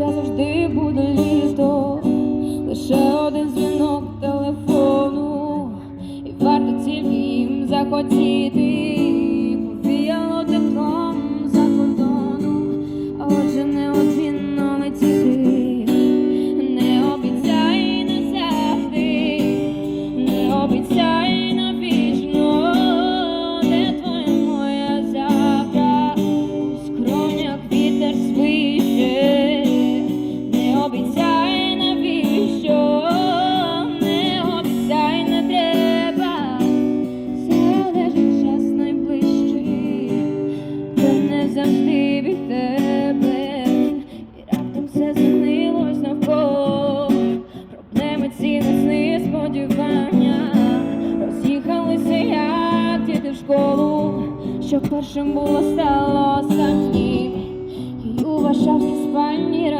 здавалося, завжди буде літо, лише один дзвінок телефону, і варто тільки їм захотіти, обіцяй навіщо, не обіцяй не треба, залежить час найближчий, та не завжди від тебе, і раптом все змінилось навколо. Проблеми ці сподівання. Роз'їхалися, як діти в школу, що першим було стало останнім. І у Варшавській спальні